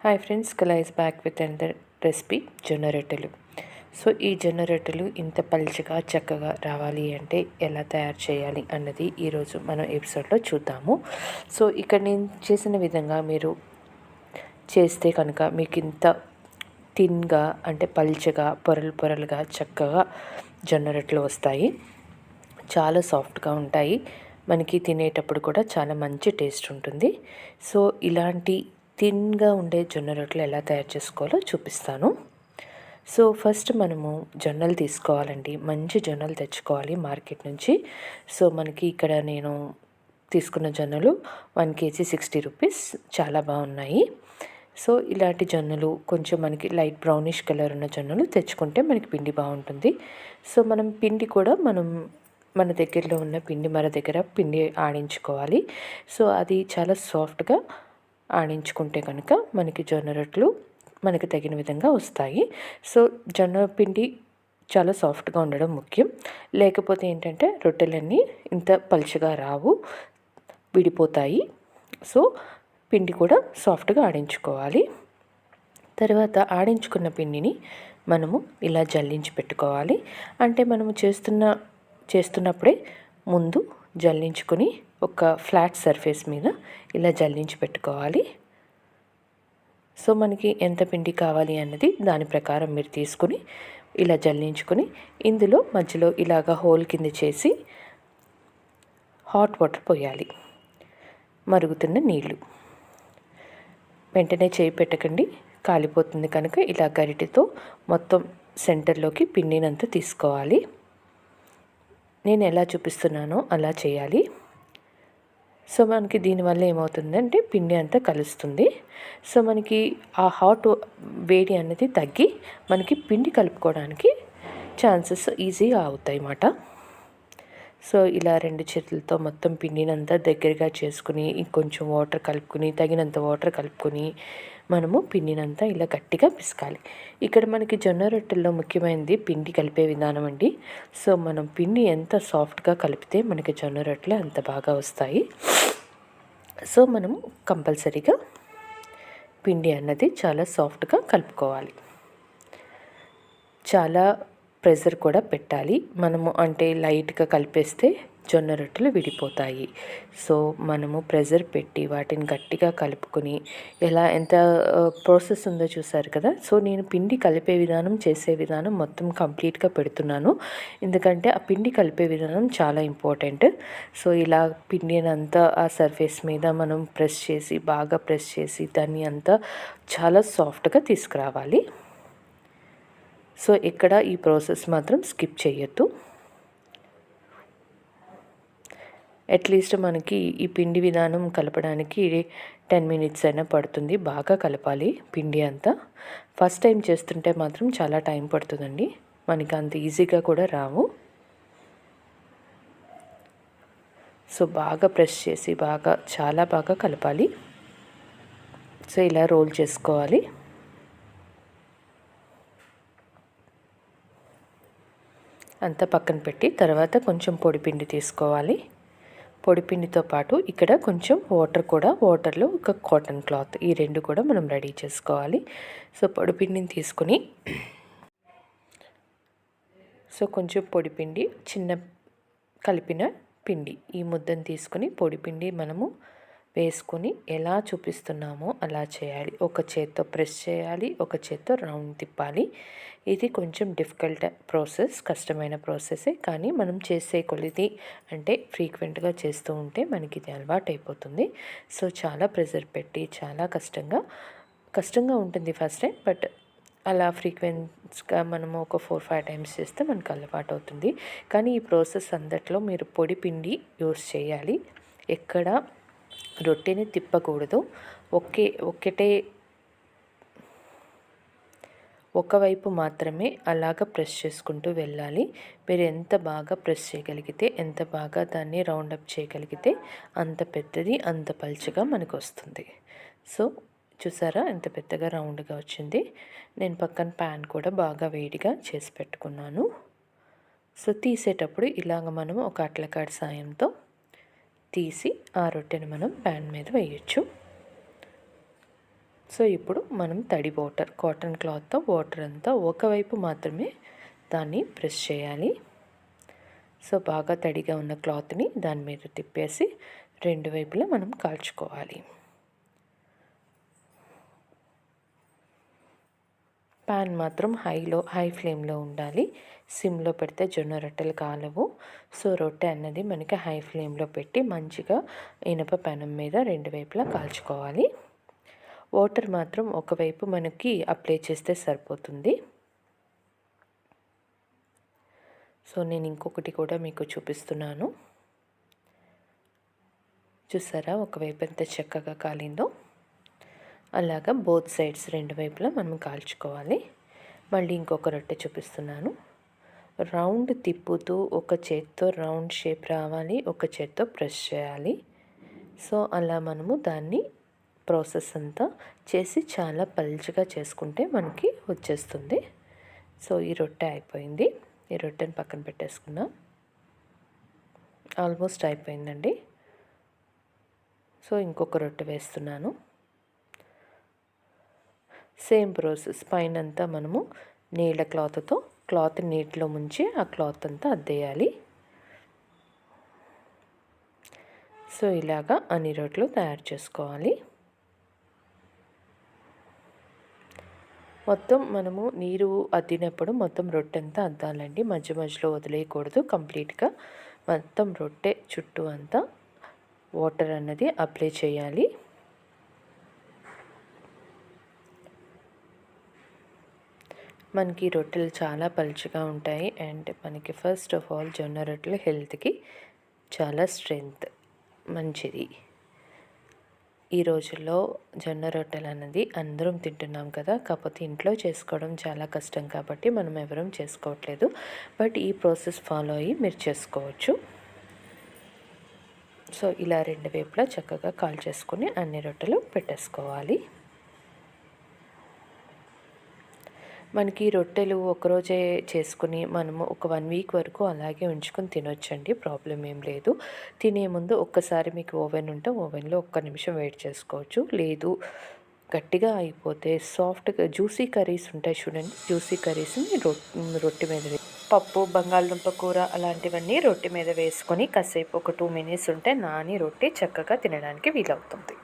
Hi friends కలైజ్ back with another recipe జొన్న రొట్టెలు సో ఈ జొన్న రొట్టెలు ఇంత పలుచగా చక్కగా రావాలి అంటే ఎలా తయారు చేయాలి అన్నది ఈరోజు మనం ఎపిసోడ్లో చూద్దాము. సో ఇక్కడ నేను చేసిన విధంగా మీరు చేస్తే కనుక మీకు ఇంత థిన్గా అంటే పల్చగా పొరలు పొరలుగా చక్కగా జొన్న రొట్టెలు వస్తాయి. చాలా సాఫ్ట్గా ఉంటాయి. మనకి తినేటప్పుడు కూడా చాలా మంచి టేస్ట్ ఉంటుంది. సో ఇలాంటి థిన్గా ఉండే జొన్న రొట్టెలు ఎలా తయారు చేసుకోవాలో చూపిస్తాను. సో ఫస్ట్ మనము జొన్నలు తీసుకోవాలండి. మంచి జొన్నలు తెచ్చుకోవాలి మార్కెట్ నుంచి. సో మనకి ఇక్కడ నేను తీసుకున్న జొన్నలు వన్ కేజీ సిక్స్టీ రూపీస్. చాలా బాగున్నాయి. సో ఇలాంటి జొన్నలు కొంచెం మనకి లైట్ బ్రౌనిష్ కలర్ ఉన్న జొన్నలు తెచ్చుకుంటే మనకి పిండి బాగుంటుంది. సో మనం పిండి కూడా మనం మన దగ్గరలో ఉన్న పిండి మన దగ్గర పిండి ఆడించుకోవాలి. సో అది చాలా సాఫ్ట్గా ఆడించుకుంటే కనుక మనకి జొన్న రొట్టెలు మనకి తగిన విధంగా వస్తాయి. సో జొన్న పిండి చాలా సాఫ్ట్గా ఉండడం ముఖ్యం. లేకపోతే ఏంటంటే రొట్టెలన్నీ ఇంత పలుచగా రావు విడిపోతాయి. సో పిండి కూడా సాఫ్ట్గా ఆడించుకోవాలి. తర్వాత ఆడించుకున్న పిండిని మనము ఇలా జల్లించి పెట్టుకోవాలి. అంటే మనము చేస్తున్న చేస్తున్నప్పుడే ముందు జల్లించుకొని ఒక ఫ్లాట్ సర్ఫేస్ మీద ఇలా జల్లించి పెట్టుకోవాలి. సో మనకి ఎంత పిండి కావాలి అన్నది దాని ప్రకారం మీరు తీసుకొని ఇలా జల్లించుకొని ఇందులో మధ్యలో ఇలాగ హోల్ కింద చేసి హాట్ వాటర్ పోయాలి. మరుగుతున్న నీళ్ళు వెంటనే చేయి పెట్టకండి. కాలిపోతుంది కనుక ఇలా గరిటెతో మొత్తం సెంటర్లోకి పిండినంత తీసుకోవాలి. నేను ఎలా చూపిస్తున్నానో అలా చేయాలి. సో మనకి దీనివల్ల ఏమవుతుందంటే పిండి అంతా కలుస్తుంది. సో మనకి ఆ హాట్ వేడి అనేది తగ్గి మనకి పిండి కలుపుకోవడానికి ఛాన్సెస్ ఈజీగా అవుతాయి అన్నమాట సో ఇలా రెండు చేతులతో మొత్తం పిండినంతా దగ్గరగా చేసుకుని ఇంకొంచెం వాటర్ కలుపుకొని తగినంత వాటర్ కలుపుకొని మనము పిండినంతా ఇలా గట్టిగా పిసకాలి. ఇక్కడ మనకి జొన్న రొట్టెల్లో ముఖ్యమైనది పిండి కలిపే విధానం అండి. సో మనం పిండి ఎంత సాఫ్ట్గా కలిపితే మనకి జొన్న రొట్టెలు అంత బాగా వస్తాయి. సో మనం కంపల్సరీగా పిండి అన్నది చాలా సాఫ్ట్గా కలుపుకోవాలి. చాలా ప్రెషర్ కూడా పెట్టాలి. మనము అంటే లైట్గా కలిపేస్తే జొన్న రొట్టెలు విడిపోతాయి. సో మనము ప్రెజర్ పెట్టి వాటిని గట్టిగా కలుపుకొని ఎలా ఎంత ప్రాసెస్ ఉందో చూసారు కదా? సో నేను పిండి కలిపే విధానం చేసే విధానం మొత్తం కంప్లీట్గా పెడుతున్నాను. ఎందుకంటే ఆ పిండి కలిపే విధానం చాలా ఇంపార్టెంట్. సో ఇలా పిండిని అంతా ఆ సర్ఫేస్ మీద మనం ప్రెస్ చేసి బాగా ప్రెస్ చేసి దాన్ని అంతా చాలా సాఫ్ట్గా తీసుకురావాలి. సో ఇక్కడ ఈ ప్రాసెస్ మాత్రం స్కిప్ చేయొద్దు. అట్లీస్ట్ మనకి ఈ పిండి విధానం కలపడానికి టెన్ మినిట్స్ అయినా పడుతుంది. బాగా కలపాలి పిండి అంతా. ఫస్ట్ టైం చేస్తుంటే మాత్రం చాలా టైం పడుతుందండి. మనకి అంత ఈజీగా కూడా రావు. సో బాగా ప్రెస్ చేసి బాగా చాలా బాగా కలపాలి. సో ఇలా రోల్ చేసుకోవాలి. అంతా పక్కన పెట్టి తర్వాత కొంచెం పొడిపిండి తీసుకోవాలి. పొడిపిండితో పాటు ఇక్కడ కొంచెం వాటర్ కూడా వాటర్లో ఒక కాటన్ క్లాత్ ఈ రెండు కూడా మనం రెడీ చేసుకోవాలి. సో పొడిపిండిని తీసుకుని సో కొంచెం పొడిపిండి చిన్న కలిపిన పిండి ఈ ముద్దను తీసుకుని పొడిపిండి మనము వేసుకొని ఎలా చూపిస్తున్నామో అలా చేయాలి. ఒక చేత్తో ప్రెస్ చేయాలి ఒక చేత్తో రౌండ్ తిప్పాలి. ఇది కొంచెం డిఫికల్ట్ ప్రాసెస్ కష్టమైన ప్రాసెసే. కానీ మనం చేసే కొలిది అంటే ఫ్రీక్వెంట్గా చేస్తూ ఉంటే మనకి ఇది అలవాటు అయిపోతుంది సో చాలా ప్రెజర్ పెట్టి చాలా కష్టంగా కష్టంగా ఉంటుంది ఫస్ట్ టైం. బట్ అలా ఫ్రీక్వెన్స్గా మనము ఒక ఫోర్ ఫైవ్ టైమ్స్ చేస్తే మనకు అలవాటు అవుతుంది కానీ ఈ ప్రాసెస్ అందట్లో మీరు పొడి పిండి యూస్ చేయాలి. ఎక్కడ రొట్టెని తిప్పకూడదు ఒకే ఒకటే ఒకవైపు మాత్రమే అలాగ ప్రెస్ చేసుకుంటూ వెళ్ళాలి. మీరు ఎంత బాగా ప్రెస్ చేయగలిగితే ఎంత బాగా దాన్ని రౌండప్ చేయగలిగితే అంత పెద్దది అంత పలుచగా మనకు వస్తుంది సో చూసారా? ఎంత పెద్దగా రౌండ్గా వచ్చింది. నేను పక్కన ప్యాన్ కూడా బాగా వేడిగా చేసి పెట్టుకున్నాను. సో తీసేటప్పుడు ఇలాగ మనం ఒక అట్లకాడ సాయంతో తీసి ఆ రొట్టెను మనం ప్యాన్ మీద వేయచ్చు. సో ఇప్పుడు మనం తడి వాటర్ కాటన్ క్లాత్తో వాటర్ అంతా ఒకవైపు మాత్రమే దాన్ని ప్రెస్ చేయాలి. సో బాగా తడిగా ఉన్న క్లాత్ని దాని మీద తిప్పేసి రెండు వైపులా మనం కాల్చుకోవాలి. ప్యాన్ మాత్రం హైలో హై ఫ్లేమ్లో ఉండాలి. సిమ్లో పెడితే జొన్న రొట్టెలు కాలవు. సో రొట్టె అన్నది మనకి హై ఫ్లేమ్లో పెట్టి మంచిగా ఇనప పెనం మీద రెండు వైపులా కాల్చుకోవాలి. వాటర్ మాత్రం ఒకవైపు మనకి అప్లై చేస్తే సరిపోతుంది. సో నేను ఇంకొకటి కూడా మీకు చూపిస్తున్నాను. చూసారా? ఒకవైపు ఎంత చక్కగా కాలిందో. అలాగా బోత్ సైడ్స్ రెండు వైపులా మనం కాల్చుకోవాలి. మళ్ళీ ఇంకొక రొట్టె చూపిస్తున్నాను. రౌండ్ తిప్పుతూ ఒక చేత్తో రౌండ్ షేప్ రావాలి ఒక చేత్తో ప్రెస్ చేయాలి. సో అలా మనము దాన్ని ప్రాసెస్ అంతా చేసి చాలా పల్చగా చేసుకుంటే మనకి వచ్చేస్తుంది. సో ఈ రొట్టె అయిపోయింది. ఈ రొట్టెని పక్కన పెట్టేసుకున్నాం. ఆల్మోస్ట్ అయిపోయిందండి. సో ఇంకొక రొట్టె వేస్తున్నాను. సేమ్ ప్రాసెస్ పైన అంతా మనము నీళ్ళ క్లాత్తో క్లాత్ నీటిలో ముంచి ఆ క్లాత్ అంతా అద్దేయాలి. సో ఇలాగా అన్ని రొట్టెలు తయారు చేసుకోవాలి. మొత్తం మనము నీరు అద్దినప్పుడు మొత్తం రొట్టె అంతా అద్దాలండి. మధ్య మధ్యలో వదిలేయకూడదు. కంప్లీట్గా మొత్తం రొట్టె చుట్టూ అంతా వాటర్ అన్నది అప్లై చేయాలి. మనకి రొట్టెలు చాలా పలుచగా ఉంటాయి. అండ్ మనకి ఫస్ట్ ఆఫ్ ఆల్ జొన్న రొట్టెలు హెల్త్కి చాలా స్ట్రెంగ్త్. మంచిది. ఈ రోజుల్లో జొన్న రొట్టెలు అన్నది అందరం తింటున్నాం కదా కాకపోతే ఇంట్లో చేసుకోవడం చాలా కష్టం కాబట్టి మనం ఎవరం చేసుకోవట్లేదు. బట్ ఈ ప్రాసెస్ ఫాలో అయ్యి మీరు చేసుకోవచ్చు. సో ఇలా రెండు వైపులా చక్కగా కాల్ చేసుకొని అన్ని రొట్టెలు పెట్టేసుకోవాలి. మనకి రొట్టెలు ఒకరోజే చేసుకుని మనము ఒక వన్ వీక్ వరకు అలాగే ఉంచుకొని తినొచ్చండి ప్రాబ్లం ఏం లేదు. తినే ముందు ఒక్కసారి మీకు ఓవెన్ ఉంటే ఓవెన్లో ఒక్క నిమిషం వెయిట్ చేసుకోవచ్చు. లేదు గట్టిగా అయిపోతే సాఫ్ట్గా జ్యూసీ కర్రీస్ ఉంటాయి చూడండి. జ్యూసీ కర్రీస్ని రొట్టె మీద పప్పు బంగాళదుంప కూర అలాంటివన్నీ రొట్టె మీద వేసుకొని కాసేపు ఒక టూ మినిట్స్ ఉంటే నాని రొట్టె చక్కగా తినడానికి వీలవుతుంది.